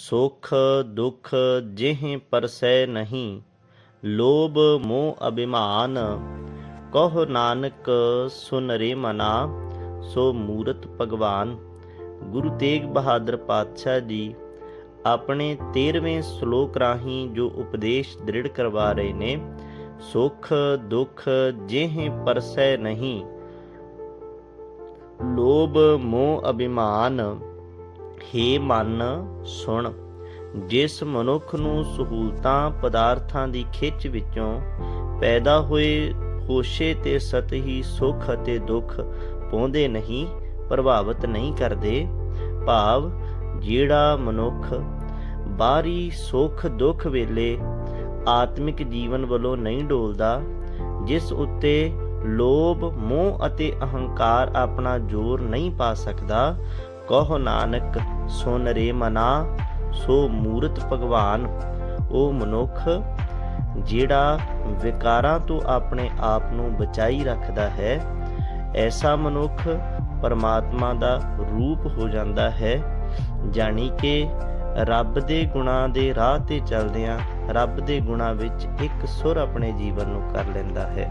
ਸੁਖ ਦੁਖ ਜਿਹ ਪਰਸੈ ਨਹੀਂ, ਲੋਭ ਮੋਹ ਅਭਿਮਾਨ, ਕਹੋ ਨਾਨਕ ਸੁਨ ਰੇ ਮਨਾ, ਸੋ ਮੂਰਤ ਭਗਵਾਨ। ਗੁਰੂ ਤੇਗ ਬਹਾਦਰ ਪਾਤਸ਼ਾਹ ਜੀ ਆਪਣੇ 13ਵੇਂ ਸ਼ਲੋਕ ਰਾਹੀਂ ਜੋ ਉਪਦੇਸ਼ ਦ੍ਰਿੜ ਕਰਵਾ ਰਹੇ ਨੇ, ਸੁਖ ਦੁਖ ਜਿਹ ਪਰਸੈ ਨਹੀਂ, ਲੋਭ ਮੋਹ ਅਭਿਮਾਨ ਹੇ ਮਨ, ਸੁਣ। ਜਿਸ ਮਨੁੱਖ ਨੂੰ ਸਹੂਲਤਾਂ ਪਦਾਰਥਾਂ ਦੀ ਖਿੱਚ ਵਿੱਚੋਂ ਪੈਦਾ ਹੋਏ ਹੋਸ਼ੇ ਤੇ ਸਤਹੀ ਸੁਖ ਅਤੇ ਦੁੱਖ ਪਾਉਂਦੇ ਨਹੀਂ, ਪ੍ਰਭਾਵਿਤ ਨਹੀਂ ਕਰਦੇ, ਭਾਵ ਜਿਹੜਾ ਮਨੁੱਖ ਬਾਹਰੀ ਸੁਖ ਦੁੱਖ ਵੇਲੇ ਆਤਮਿਕ ਜੀਵਨ ਵੱਲੋਂ ਨਹੀਂ ਡੋਲਦਾ, ਜਿਸ ਉੱਤੇ ਲੋਭ, ਮੋਹ ਅਤੇ ਅਹੰਕਾਰ ਆਪਣਾ ਜ਼ੋਰ ਨਹੀਂ ਪਾ ਸਕਦਾ ਕਹੋ ਨਾਨਕ, ਸੁਨ ਰੇ ਮਨਾ, ਸੋ ਮੂਰਤ ਭਗਵਾਨ ਉਹ ਮਨੁੱਖ, ਜਿਹੜਾ ਵਿਕਾਰਾਂ ਤੋਂ ਆਪਣੇ ਆਪ ਨੂੰ ਬਚਾਈ ਰੱਖਦਾ ਹੈ, ਐਸਾ ਮਨੁੱਖ ਪਰਮਾਤਮਾ ਦਾ ਰੂਪ ਹੋ ਜਾਂਦਾ ਹੈ, ਜਾਣੀ ਕਿ ਰੱਬ ਦੇ ਗੁਣਾਂ ਦੇ ਰਾਹ ਤੇ ਚੱਲਦਿਆਂ ਰੱਬ ਦੇ ਗੁਣਾਂ ਵਿੱਚ ਇੱਕ ਸੁਰ ਆਪਣੇ ਜੀਵਨ ਨੂੰ ਕਰ ਲੈਂਦਾ ਹੈ।